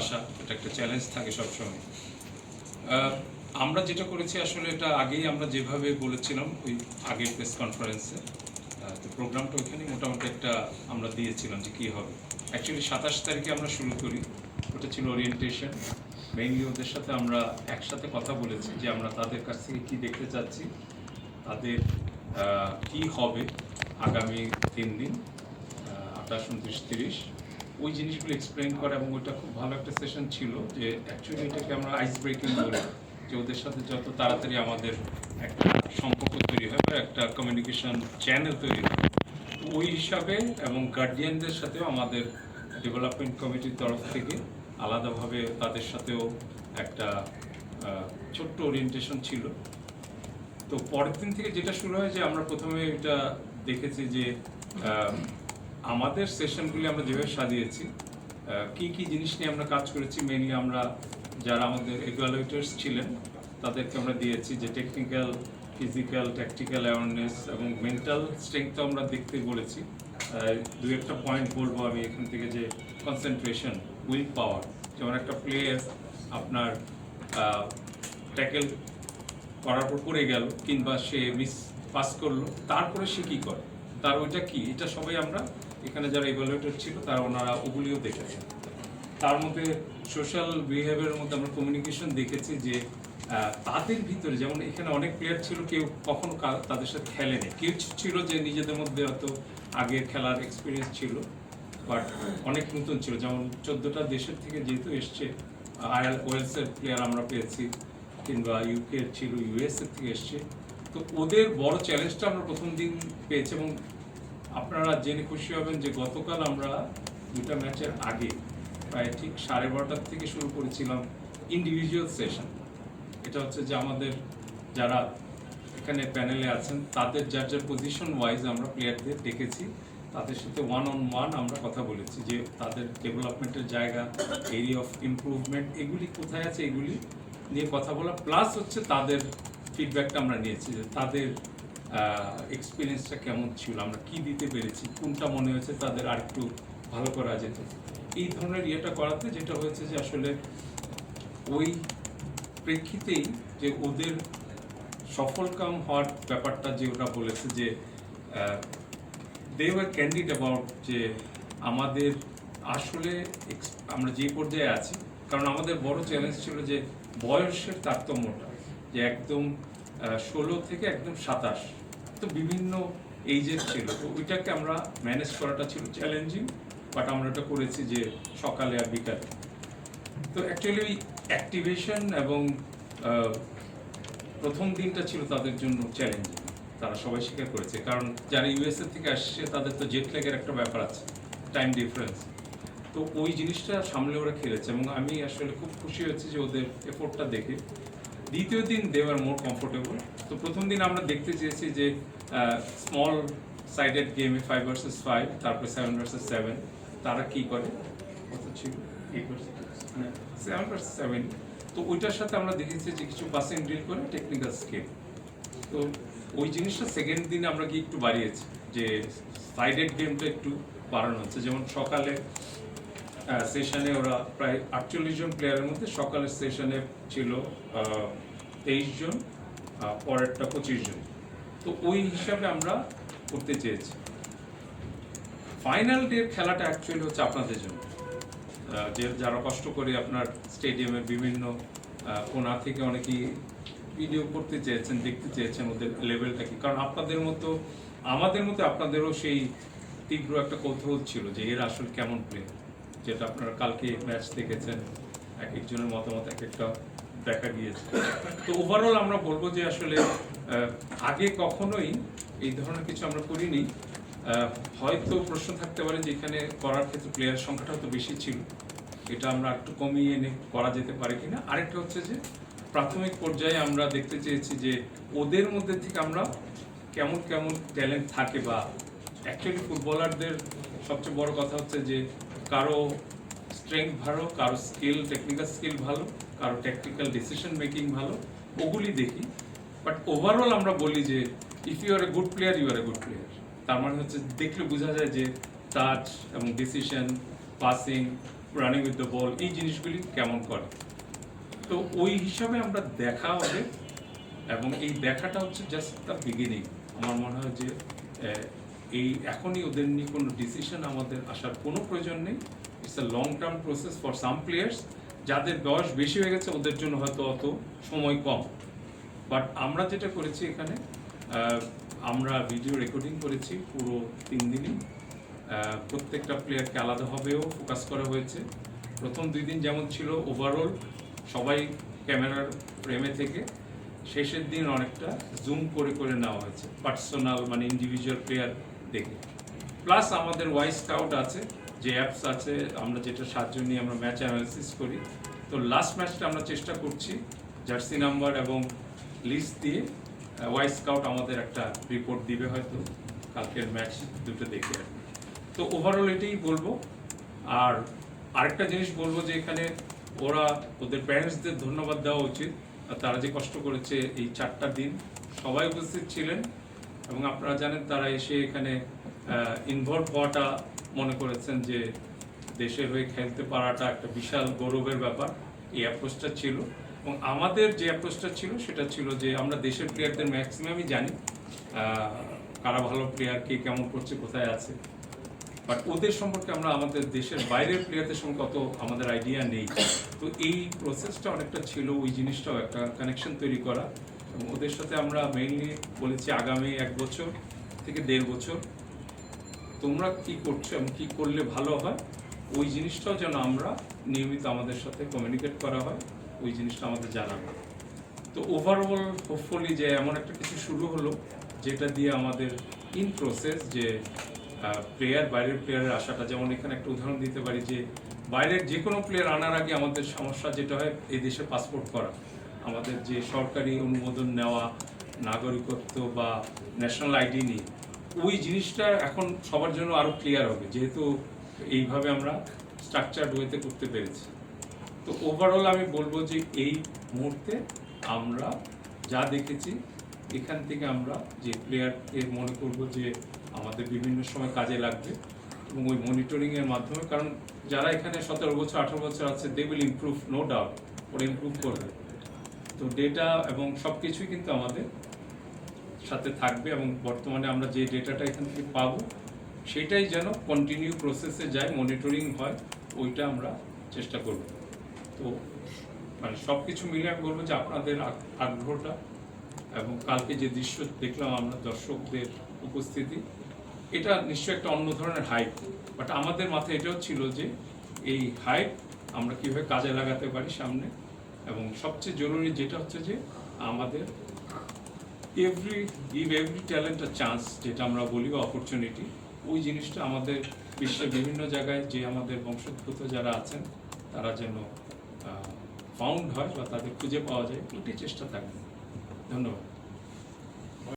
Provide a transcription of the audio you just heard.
আসা এটা একটা চ্যালেঞ্জ থাকে সবসময়। আমরা যেটা করেছি আসলে এটা আগেই আমরা যেভাবে বলেছিলাম, ওই আগের প্রেস কনফারেন্সে তো প্রোগ্রামটা ওইখানে মোটামুটি একটা আমরা দিয়েছিলাম যে কী হবে। অ্যাকচুয়ালি সাতাশ তারিখে আমরা শুরু করি, ওটা ছিল ওরিয়েন্টেশন মেইনলি ওদের সাথে আমরা একসাথে কথা বলেছি যে আমরা তাদের কাছ থেকে কী দেখতে চাচ্ছি, তাদের কি হবে আগামী তিন দিন আঠাশ, উনত্রিশ, তিরিশ। ওই জিনিসগুলো এক্সপ্লেন করা এবং ওইটা খুব ভালো একটা সেশন ছিল যে অ্যাকচুয়ালি এটাকে আমরা আইস ব্রেকিং বলি, যে ওদের সাথে যত তাড়াতাড়ি আমাদের একটা সম্পর্ক তৈরি হয় বা একটা কমিউনিকেশন চ্যানেল তৈরি হয় ওই হিসাবে এবং গার্ডিয়ানদের সাথেও আমাদের ডেভেলপমেন্ট কমিটির তরফ থেকে আলাদাভাবে তাদের সাথেও একটা ছোট্ট ওরিয়েন্টেশন ছিল। তো পরের দিন থেকে যেটা শুরু হয় যে আমরা প্রথমে এটা দেখেছি যে আমাদের সেশনগুলি আমরা যেভাবে সাজিয়েছি কি কি জিনিস নিয়ে আমরা কাজ করেছি মেনলি আমরা যারা আমাদের ইভ্যালুয়েটার্স ছিলেন, তাদেরকে আমরা দিয়েছি যে টেকনিক্যাল ফিজিক্যাল ট্যাকটিক্যাল অ্যাওয়ারনেস এবং মেন্টাল স্ট্রেংথ আমরা দেখতে বলেছি। দু একটা পয়েন্ট বলব আমি এখান থেকে যে কনসেন্ট্রেশন উইল পাওয়ার যেমন একটা প্লেয়ার আপনার ট্যাকেল করার পর পড়ে গেল কিংবা সে মিস পাস করল, তারপরে সে কি করে? তার ওইটা কি? এটা সবাই আমরা এখানে যারা ইভালুয়েটর ছিল, তারা ওনারা ওগুলিও দেখেছেন তার মধ্যে সোশ্যাল বিহেভিয়ারের মধ্যে আমরা কমিউনিকেশন দেখেছি যে তাদের ভিতরে যেমন এখানে অনেক প্লেয়ার ছিল, কেউ কখনো তাদের সাথে খেলেনি। কেউ ছিল যে নিজেদের মধ্যে হয়তো আগে খেলার এক্সপিরিয়েন্স ছিল বাট অনেক নতুন ছিল। যেমন চোদ্দোটা দেশের থেকে যেহেতু এসছে আয়াল ওয়েলসের প্লেয়ার আমরা পেয়েছি, কিংবা ইউকে ছিল ইউএস এর থেকে এসছে। তো ওদের বড় চ্যালেঞ্জটা আমরা প্রথম দিন পেয়েছি এবং আপনারা জেনে খুশি হবেন যে গতকাল আমরা দুটা ম্যাচের আগে প্রায় ঠিক সাড়ে বারোটার থেকে শুরু করেছিলাম ইন্ডিভিজুয়াল সেশন এটা হচ্ছে যে আমাদের যারা এখানে প্যানেলে আছেন, তাদের যার যার পজিশন ওয়াইজ আমরা প্লেয়ারদের ডেকেছি তাদের সাথে ওয়ান অন ওয়ান আমরা কথা বলেছি যে তাদের ডেভেলপমেন্টের জায়গা এরিয়া অফ ইমপ্রুভমেন্ট এগুলি কোথায় আছে এগুলি নিয়ে কথা বলা। প্লাস হচ্ছে তাদের ফিডব্যাকটা আমরা নিয়েছি যে তাদের এক্সপিরিয়েন্সটা কেমন ছিল? আমরা কি দিতে পেরেছি? কোনটা মনে হয়েছে তাদের আর একটু ভালো করা যেত? এই ধরনের ইয়েটা করাতে যেটা হয়েছে যে আসলে ওই প্রেক্ষিতেই যে ওদের সফলকাম হওয়ার ব্যাপারটা যে ওরা বলেছে যে দে ওয়ার ক্যান্ডিড অ্যাবাউট যে আমাদের আসলে আমরা যে পর্যায়ে আছি, কারণ আমাদের বড় চ্যালেঞ্জ ছিল যে বয়সের তারতম্যটা, যে একদম ষোলো থেকে একদম সাতাশ। তো বিভিন্ন এইজের ছিল। তো ওইটাকে আমরা ম্যানেজ করাটা ছিল চ্যালেঞ্জিং বাট আমরা এটা করেছি যে সকালে আর বিকালে। তো অ্যাকচুয়ালি ওই অ্যাক্টিভেশন এবং প্রথম দিনটা ছিল তাদের জন্য চ্যালেঞ্জিং তারা সবাই স্বীকার করেছে। কারণ যারা ইউএসএ থেকে আসছে, তাদের তো জেট ল্যাগের একটা ব্যাপার আছে টাইম ডিফারেন্স তো ওই জিনিসটা সামলে ওরা খেলেছে এবং আমি আসলে খুব খুশি হয়েছি যে ওদের এফোর্টটা দেখে। দ্বিতীয় দিন দে আর মোর কমফোর্টেবল তো প্রথম দিন আমরা দেখতে চেয়েছি যে স্মল সাইডেড গেমে ফাইভ ভার্সেস ফাইভ তারপরে সেভেন ভার্সেস সেভেন তারা কি করে? সেভেন ভার্সেস সেভেন তো ওইটার সাথে আমরা দেখেছি যে কিছু পাসিং ডিল করে টেকনিক্যাল স্কিল তো ওই জিনিসটা সেকেন্ড দিনে আমরা কি একটু বাড়িয়েছি যে সাইডেড গেমটা একটু বাড়ানো হচ্ছে। যেমন সকালে সেশনে ওরা প্রায় আটচল্লিশ জন প্লেয়ারের মধ্যে সকালের সেশনে ছিল তেইশ জন। পরেরটা পঁচিশ জন। তো ওই হিসাবে আমরা করতে চেয়েছি। ফাইনাল ডের খেলাটা অ্যাকচুয়ালি হচ্ছে আপনাদের জন্য। যে যারা কষ্ট করে আপনার স্টেডিয়ামের বিভিন্ন কোণা থেকে অনেকেই ভিডিও করতে চেয়েছেন, দেখতে চেয়েছেন, ওদের লেভেলটা কি? কারণ আপনাদের মতো, আমাদের মতো আপনাদেরও সেই তীব্র একটা কৌতূহল ছিল যে এর আসলে কেমন প্লে যেটা আপনারা কালকে ম্যাচ দেখেছেন এক একজনের মতামত এক একটা দেখা গিয়েছে। তো ওভারঅল আমরা বলব যে আসলে আগে কখনোই এই ধরনের কিছু আমরা করিনি। হয়তো প্রশ্ন থাকতে পারে যে এখানে করার ক্ষেত্রে প্লেয়ার সংখ্যাটা হয়তো বেশি ছিল। এটা আমরা একটু কমিয়ে এনে করা যেতে পারে কিনা। আরেকটা হচ্ছে যে, প্রাথমিক পর্যায়ে আমরা দেখতে চেয়েছি যে ওদের মধ্যে থেকে আমরা কেমন কেমন ট্যালেন্ট থাকে বা অ্যাকচুয়ালি ফুটবলারদের সবচেয়ে বড় কথা হচ্ছে যে কারও স্ট্রেংথ ভালো, কারও স্কিল টেকনিক্যাল স্কিল ভালো। কারও ট্যাকটিক্যাল ডিসিশন মেকিং ভালো, ওগুলি দেখি। বাট ওভারঅল আমরা বলি যে if you are a good player you are a good player তার মানে হচ্ছে দেখলে বোঝা যায় যে টাচ এবং decision passing running with the ball এই জিনিসগুলি কেমন করে। তো ওই হিসাবে আমরা দেখা হবে এবং এই দেখাটা হচ্ছে জাস্ট দ্য বিগিনিং আমার মনে হয় যে এই এখনই ওদের নিয়ে কোনো ডিসিশন আমাদের আসার কোনো প্রয়োজন নেই। It's a long term process for some players যাদের বয়স বেশি হয়ে গেছে, ওদের জন্য হয়তো অত সময় কম। বাট আমরা যেটা করেছি এখানে আমরা ভিডিও রেকর্ডিং করেছি পুরো তিন দিনই। প্রত্যেকটা প্লেয়ারকে আলাদাভাবেও ফোকাস করা হয়েছে। প্রথম দুই দিন যেমন ছিল ওভারঅল সবাই ক্যামেরার ফ্রেমে থেকে। শেষের দিন অনেকটা জুম করে করে নেওয়া হয়েছে পার্সোনাল মানে ইন্ডিভিজুয়াল প্লেয়ার দেখে। প্লাস আমাদের ওয়াই স্কাউট আছে যে অ্যাপস আছে, আমরা যেটা সাহায্য নিয়ে আমরা ম্যাচ অ্যানালিসিস করি। তো লাস্ট ম্যাচটা আমরা চেষ্টা করছি জার্সি নাম্বার এবং লিস্ট দিয়ে ওয়াই স্কাউট আমাদের একটা রিপোর্ট দিবে হয়তো, কালকের ম্যাচ দুটো দেখে আর। তো ওভারঅল এটাই বলব। আর আরেকটা জিনিস বলব যে এখানে ওরা ওদের প্যারেন্টসদের ধন্যবাদ দেওয়া উচিত। আর তারা যে কষ্ট করেছে এই চারটা দিন, সবাই উপস্থিত ছিলেন। এবং আপনারা জানেন তারা এসে এখানে ইনভলভ হওয়াটা মনে করেছেন যে দেশের হয়ে খেলতে পারাটা একটা বিশাল গৌরবের ব্যাপার, এই অ্যাপ্রোচটা ছিল। এবং আমাদের যে অ্যাপ্রোচটা ছিল, সেটা ছিল যে আমরা দেশের প্লেয়ারদের ম্যাক্সিমামই জানি কারা ভালো প্লেয়ার কে কেমন করছে, কোথায় আছে। বাট ওদের সম্পর্কে আমরা আমাদের দেশের বাইরের প্লেয়ারদের সম্পর্কে অত আমাদের আইডিয়া নেই। তো এই প্রসেসটা অনেকটা ছিল, ওই জিনিসটাও একটা কানেকশন তৈরি করা। এবং ওদের সাথে আমরা মেইনলি বলেছি আগামী এক বছর থেকে দেড় বছর তোমরা কি করছ এবং কি করলে ভালো হয়, ওই জিনিসটাও যেন আমরা নিয়মিত আমাদের সাথে কমিউনিকেট করা হয়, ওই জিনিসটা আমাদের জানানো তো ওভারঅল হোপফুলি যে এমন একটা কিছু শুরু হলো, যেটা দিয়ে আমাদের ইন প্রসেস যে প্লেয়ার বাইরের প্লেয়ারের আশাটা, যেমন এখানে একটা উদাহরণ দিতে পারি যে, বাইরের যে কোনো প্লেয়ার আনার আগে আমাদের সমস্যা যেটা হয়, এই দেশে পাসপোর্ট করা। আমাদের যে সরকারি অনুমোদন নেওয়া, নাগরিকত্ব বা ন্যাশনাল আইডি নিয়ে ওই জিনিসটা এখন সবার জন্য আরও ক্লিয়ার হবে, যেহেতু এইভাবে আমরা স্ট্রাকচার ওয়েতে করতে পেরেছি। তো ওভারঅল আমি বলব যে এই মুহূর্তে আমরা যা দেখেছি, এখান থেকে আমরা যে প্লেয়ারকে মনে করব যে আমাদের বিভিন্ন সময় কাজে লাগবে এবং ওই মনিটরিংয়ের মাধ্যমে, কারণ যারা এখানে সতেরো বছর, আঠারো বছর আছে they will improve no doubt ওরা ইমপ্রুভ করবে। তো ডেটা এবং সব কিছুই কিন্তু আমাদের সাথে থাকবে এবং বর্তমানে আমরা যে ডেটাটা এখান থেকে পাবো, সেটাই যেন কন্টিনিউ প্রসেসে যায় মনিটরিং হয়, ওইটা আমরা চেষ্টা করব। তো মানে সব কিছু মিলে আমি বলব যে আপনাদের আগ্রহটা এবং কালকে যে দৃশ্য দেখলাম আমরা দর্শকদের উপস্থিতি, এটা নিশ্চয়ই একটা অন্য ধরনের হাইপ বাট আমাদের মাথায় এটাও ছিল যে এই হাইপ আমরা কীভাবে কাজে লাগাতে পারি সামনে, এবং সবচেয়ে জরুরি যেটা হচ্ছে যে আমাদের every give every talent a chance যেটা আমরা বলি বা অপরচুনিটি ওই জিনিসটা আমাদের বিশ্বের বিভিন্ন জায়গায় যে আমাদের বংশোদ্ভূত যারা আছেন, তারা যেন ফাউন্ড হয় বা তাদের খুঁজে পাওয়া যায় এটি চেষ্টা থাকবে ধন্যবাদ।